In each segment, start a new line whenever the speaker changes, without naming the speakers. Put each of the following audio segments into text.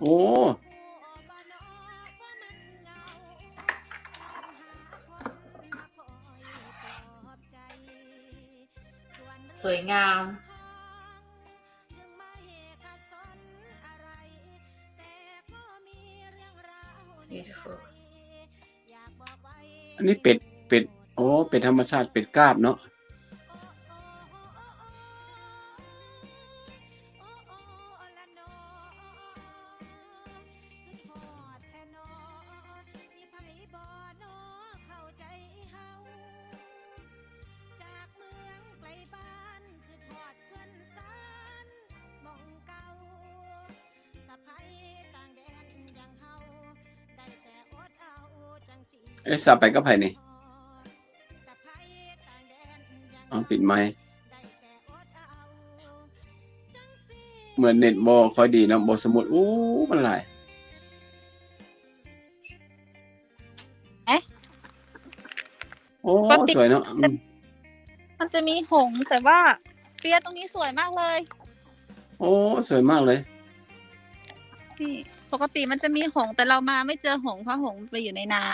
โอ้
สวยงาม beautiful
อันนี้เป็ด เป็ด โอ้ เป็ดธรรมชาติ เป็ดกราบเนาะ เอ้ยสับไปก็ไผ่นี่อ๋อปิดไมค์เหมือนเน็ตโบค่อยดีนะโบสมุดอู้มันหลาย
เอ๊ะ
โอ้
ปกติ
สวยเนาะอืม
มันจะมีหงส์แต่ว่าเปียตรงนี้สวยมากเลย
โอ้สวยมากเลย
นี่ปกติมันจะมีหงส์แต่เรามาไม่เจอหงส์เพราะหงส์ไปอยู่ในนา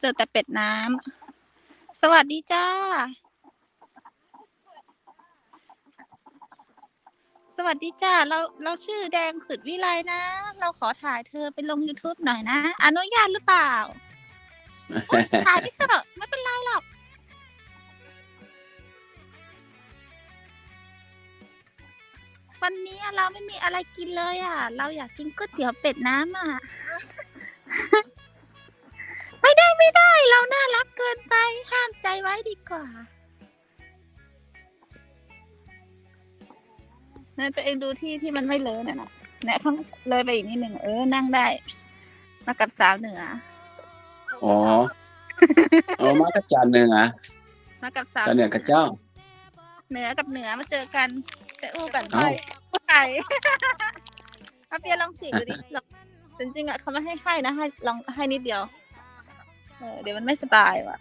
เจอแต่เป็ดน้ำ สวัสดีจ้า สวัสดีจ้า เราเราชื่อแดงสุดวิไลนะ เราขอถ่ายเธอไปลง YouTube หน่อยนะ อนุญาตหรือเปล่า ถ่ายไปเถอะไม่เป็นไรหรอก วันนี้เราไม่มีอะไรกินเลยอะ เราอยากกินก๋วยเตี๋ยวเป็ดน้ำอะ ไม่ได้ไม่ได้เราน่ารักเกินไป ห้ามใจไว้ดีกว่าเนี่ยตัวเองดูที่ที่มันไม่เลอะน่ะนะเนี่ยข้างเลยไปอีกนิดหนึ่งเออนั่งได้ มากับสาวเหนือ
อ๋อเอามากระจานหนึ่งอะ
มากับสาว
จานเนี่ยกระเจ้า
เหนือกับเหนือมาเจอกันไปอู้กัน
เอ้า
ผู้ไก่เอาเปียลองฉีกดูดิลองจริงๆอะเขาไม่ให้ให้นะให้ลองให้นิดเดียวเออเดี๋ยวมันไม่สบายว่ะ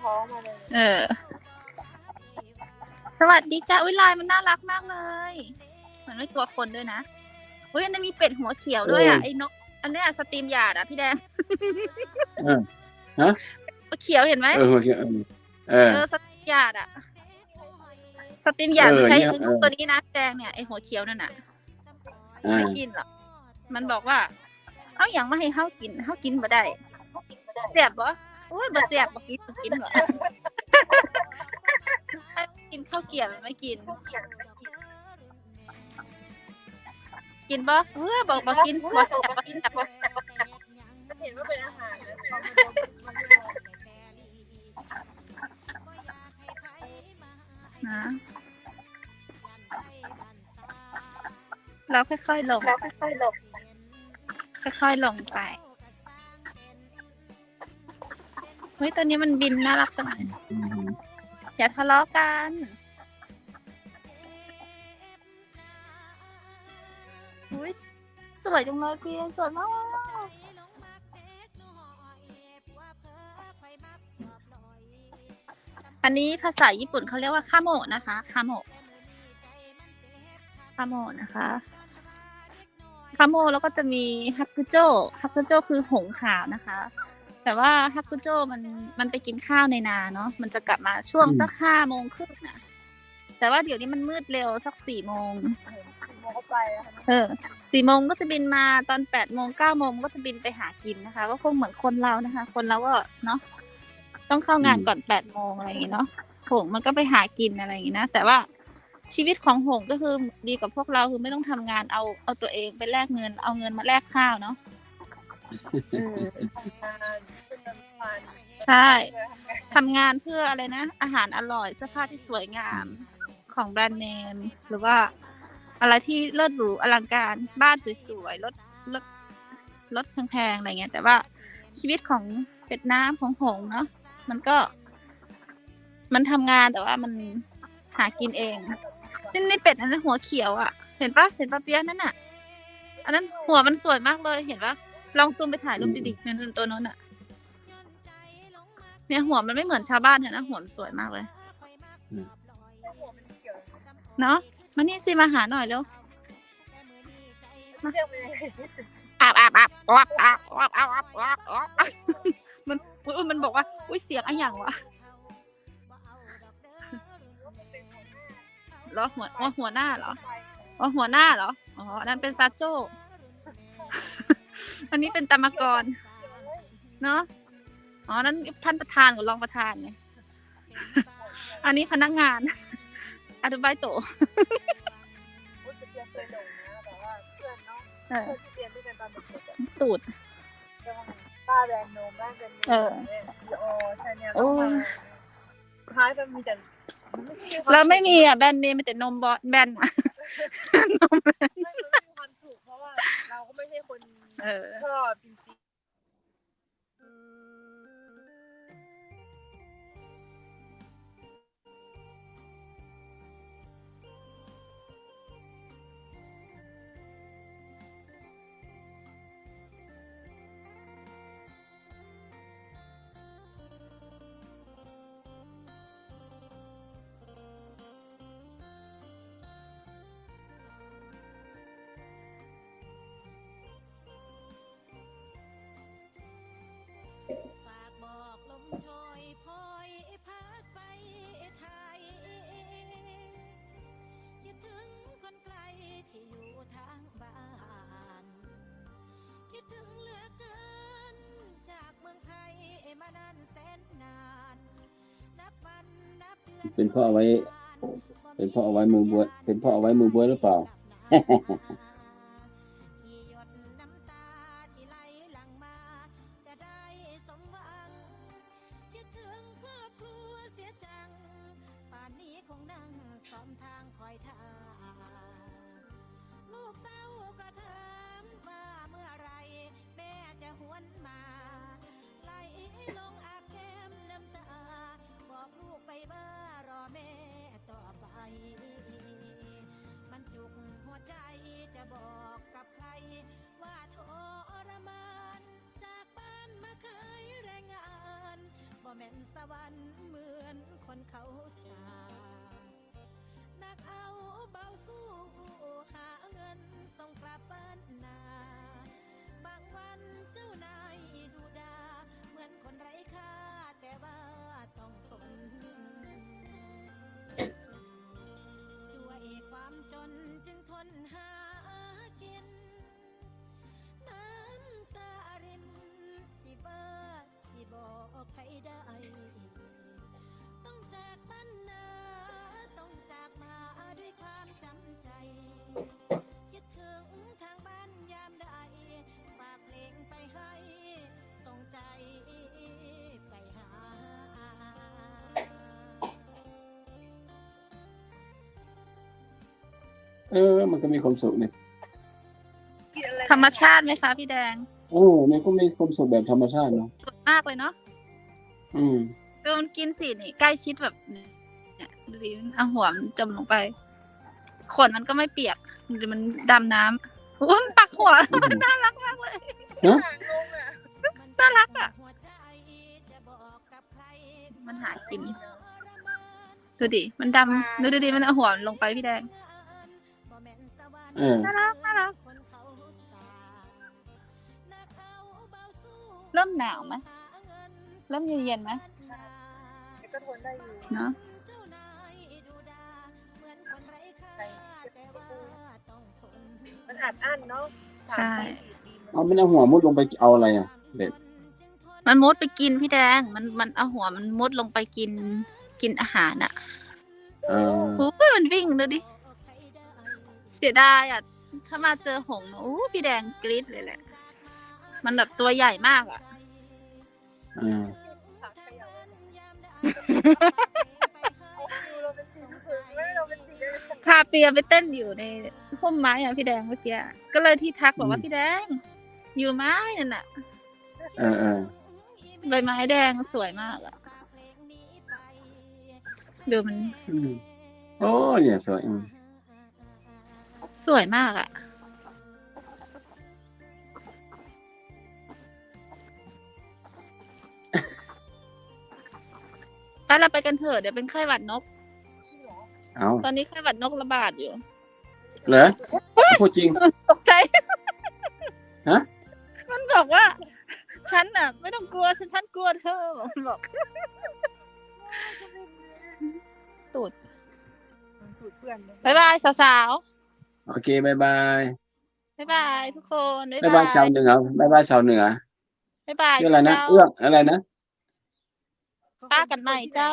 ท้องมาเลย
เออ สวัสดีจ้าอุ้ยลายมันน่ารักมากเลย มันไม่กลัวคนด้วยนะอุ้ยอันนี้นมีเป็ดหัวเขียวด้วยอะ
เออ
ไอ้นก อันเนี้ยสตรีมหยาดอะพี่แดง
เออฮะ
หัวเขียวเห็นไหม
เออโอเคเออเออ
เออสตรีมหยาดอะสตรีมหยาด
เออ
มันใช้
เนี่ย
นก
เออ
ตัวนี้นะแดงเนี่ยไอหัวเขียวนั่นน่ะ
อ่า
ไม่กินหรอกมันบอกว่า เอาอย่างมาให้เฮากินเฮากินบ่ได้เสียบบ่โอ้ยบ่เสียบบ่กินบ่กินบ่ให้กินข้าวเกรี๊ยวมันไม่กิน กินบ่เออบอกบ่กินบ่เสียบบ่กินแต่บ่
เห็นว่าเป็นอาหารนะ
นะเราค่อยๆลง
แล้วค่อยๆหลบ
ค่อยๆลงไปเฮ้ยตัวนี้มันบินน่ารักจังเลย
อืม
อย่าทะเลาะกันอุ้ยสวยจังเลยพี่สวยมาก อันนี้ภาษาญี่ปุ่นเขาเรียกว่าคาโมะนะคะคาโมะคาโมะนะคะคาโมะแล้วก็จะมีฮักกุโจฮักกุโจคือหงส์ขาวนะคะ แต่ว่าฮักกุโจมันมันไปกินข้าวในนาเนาะมันจะกลับมาช่วงสักห้าโมงครึ่งอะแต่ว่าเดี๋ยวนี้มันมืดเร็วสักสี่โมง
โมเข้าไปอะค่ะ
เออสี่โมงก็จะบินมาตอนแปดโมงเก้าโมงก็จะบินไปหากินนะคะ ก็คงเหมือนคนเรานะคะ คนเราก็เนาะต้องเข้างานก่อนแปดโมงอะไรอย่างงี้เนาะหงส์มันก็ไปหากินอะไรอย่างงี้นะแต่ว่า ชีวิตของหงส์ก็คือดีกับพวกเราคือไม่ต้องทำงานเอาเอาตัวเองไปแลกเงิน เอาเงินมาแลกข้าวเนาะเออ
ทานเป็นน้ำมัน
ใช่
เพื่อทำงาน
ทำงานเพื่ออะไรนะ อาหารอร่อยเสื้อผ้าที่สวยงามของแบรนด์เนม หรือว่าอะไรที่เลิศหรูอลังการบ้านสวยๆรถรถรถแพงๆอะไรเงี้ยแต่ว่าชีวิตของเป็ดน้ำของหงส์เนาะมันก็ มันทำงานแต่ว่ามันหากินเอง นี่นี่เป็ดอันนั้นหัวเขียวอะ เห็นปะเห็นปะเปียะนั่นน่ะ อันนั้นหัวมันสวยมากเลยเห็นปะลองซูมไปถ่ายรูปดิๆนั่นตัวนั้นอะ เนี่ยหัวมันไม่เหมือนชาวบ้านเนี่ยนะหัวมันสวยมากเลย
หัวมันเนาะ
มานี่สิมาหาหน่อยเร็ว
เรียกมันยังไง
อาบอาบอาบอาบอาบอาบอาบอาบอาบอาบมันอุ้ยมันบอกว่า อุ้ยเสียงอะไรอย่างวะ เหรอหัวว่าหัวหน้าเหรอ
ไป
อ๋อหัวหน้าเหรออ๋ออันนั้นเป็นซาโจ้อันนี้เป็นตามากรเนาะอ๋อนั้นท่านประธานกับรองประธานไงอันนี้พนักงานอาดุบายโตะ
พูดจะเรียนเคยหลงนะแต่ว่าเพื่อนเนาะ
เออ
เพื่อนที่เรียนด้วยกันตอนเด็กๆอะ
ตูด
ก็ป้าแบรนด์โนมบ้านแบรนด์เน
เออ
มเนี่ยโอชาแนล
โอ้
ก็มาท้ายก็มีแต่นใช่ควา
แล้วไม่
สุข
มีอะแบรนด์เนมมีแต่นมบอสแบรนด์อะ นมแบรนด์
ไม่มันไม่มีความสุขเพราะว่าเราก็ไม่ใช่คน
เออ
ชอบจ
เดือน
เป็นเพราะเอาไว้ เป็นเพราะเอาไว้มือบวยเป็นเพราะเอาไว้มือบวยหรือเปล่า
หัวใจจะบอกกับใคร ว่าทรมานจากบ้านมาเคยแรงงานบ่แม่นสวรรค์เหมือนคนเขา เออ มันก็มีความสุ
ขเนี่ย
ๆกินอะไร
ธรรมชาติไหมคะพี่แดง
โอ้มันก็มีความสุขแบบธรรมชาติเนาะ
สดมากเลยเนาะ
อืม
ดูมันกินสินี่ใกล้ชิดแบบเนี่ยดูดิเอาหัวมันจมลงไปขนมันก็ไม่เปียกดูมันดำน้ำอุ้ยมันปักหัวน่ารักมากเลย
หางงอะ
น่ารักอะ
หัวใจจะบอกกับใคร
มันหากินดูดิมันดำดูดิมันเอาหัวมันลงไปพี่แดง
เออ
น่ารักน่ารักเริ่มหนาวไหมเริ่มเย็นๆไหม
แต่ก็ทนได้อยู่
เนาะ
มันอัดอั้นเนาะ
ใช่
เอาไม่เอาหัวมุดลงไปเอาอะไรอะเด็ด
มันมุดไปกินพี่แดง มันมันเอาหัวมันมุดลงไปกินกินอาหารอะ
เออ
โอ้ยมันวิ่งดูดิ เสียดายอะ ถ้ามาเจอหงส์โอ้พี่แดงกรี๊ดเลยแหละ มันแบบตัวใหญ่มากอะ
เออ
ผักขยะเอาคิวเราเป็นสีถึงไม่เราเป็นสีเลย
พาเปียไปเต้นอยู่ในพุ่มไม้อะพี่แดงเมื่อกี้ก็เลยที่ทักบอกว่าพี่แดง อยู่ไม้นั่นน่ะ
เออเออ
ใบไม้แดงสวยมากอะดูมัน
อืมโอ้เนี่ยสวยอืม
สวยมากอะไปเราไปกันเถอะเดี๋ยวเป็นไข้หวัดนก
เอา
ตอนนี้ไข้หวัดนกระบาดอยู่
เหรอพูดจริง
ตกใจมันบอกว่า ฉันน่ะ ไม่ต้องกลัวฉันฉันกลัวเธอ มันบอก ตูด
สูตรเพื่อนเลย
บายบายสาว
โอเคบายบาย
ๆบายบายทุกคนบาย
บายบา
บายย
ชาวเหนือบายบายชาวเหนือบา
ยบาย
ชื่ออะไรนะ
เจ้า
เอื้องอะไรนะ
ป้ากันใหม่เจ้า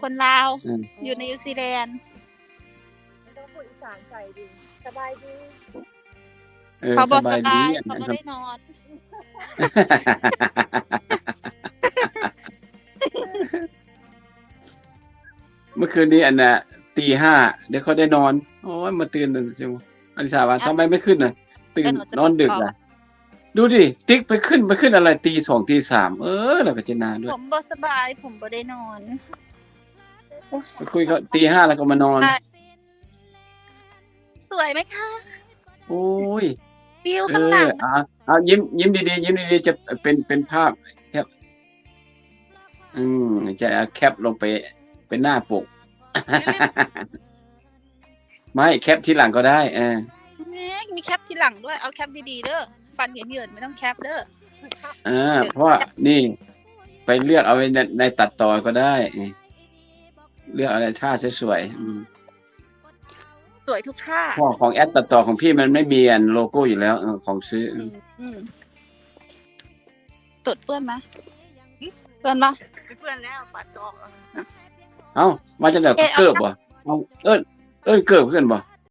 คนลาว
อืม
อยู่ในนิวซีแลนด์
ไม่ต้องพูดอีสานใส่ดีสบายดี
เออ
เขาบอก
ส
ส
บายดี
บาย
อะ
เขา
นะ
ไม่
ครับ
ได้นอน
เมื่อคืนนี้อันน่ะตีห้าเดี๋ยวเขาได้นอน โอ้ ยมาตื่นตั้งใช่ไหมอลิสาว่าทำไมไม่ขึ้นน่ะ ตื่นนอนดึกล่ะ ดูดิ ติ๊กไปขึ้นไปขึ้นอะไรตีสองตีสามเออแล้วก็จะนานด้วย
ผมบ่สบาย ผมบ่ได้นอน
ไปคุยเขาตีห้าแล้วก็มานอน
ใช่สวยไหมคะ
โอ้ย
วิว
เอ
ข้างห
อ
ลัง
อะเอายิ้มยิ้มดีๆยิ้มดีๆจะเป็นเป็นภาพแคปอืมจะเอาแคปลงไปเป็นหน้าปก ไม่แคปที่หลังก็ได้เออ
แม่งมีแคปที่หลังด้วย เอาแคปดีๆเด้อ ฟันเหยินๆไม่ต้องแคปเด้อ
อ่าเพราะว่านี่ไปเลือกเอาไว้ในในตัดต่อก็ได้เออเลือกอะไรท่าสวยๆอืม
สวยทุกท่า
เพราะของแอดตัดต่อของพี่มันไม่มีอันโลโก้อยู่แล้วเออของซื้อ
อืมอืมตดเปื้อนไหมเปื้อนปะ
ไม่เพื่อนแล้วปัดกอกเอา
เอ้ามาจากไหนเกิบบ่เอาเอิ้น เอ้ยเกิดเพื่อนบ่